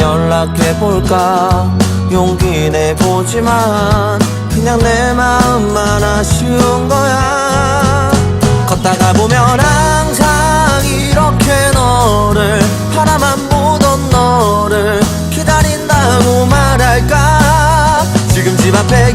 연락해볼까? 용기 내보지만 그냥 내 마음만 아쉬운 거야. 걷다가 보면 항상 이렇게 너를 바라만 보던 너를 기다린다고 말할까? 지금 집 앞에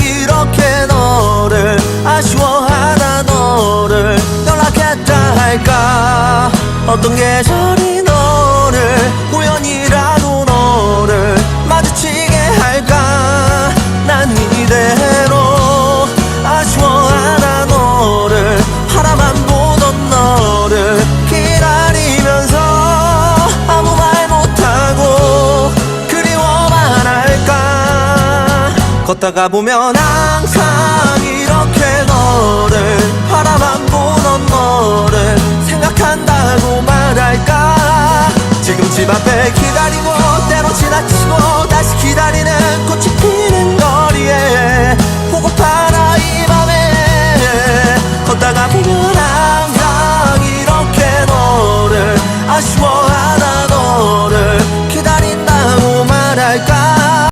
이렇게 너를 아쉬워하다 너를 연락했다 할까? 어떤 계절 걷다가 보면 항상 이렇게 너를 바라만 보던 너를 생각한다고 말할까? 지금 집 앞에 기다리고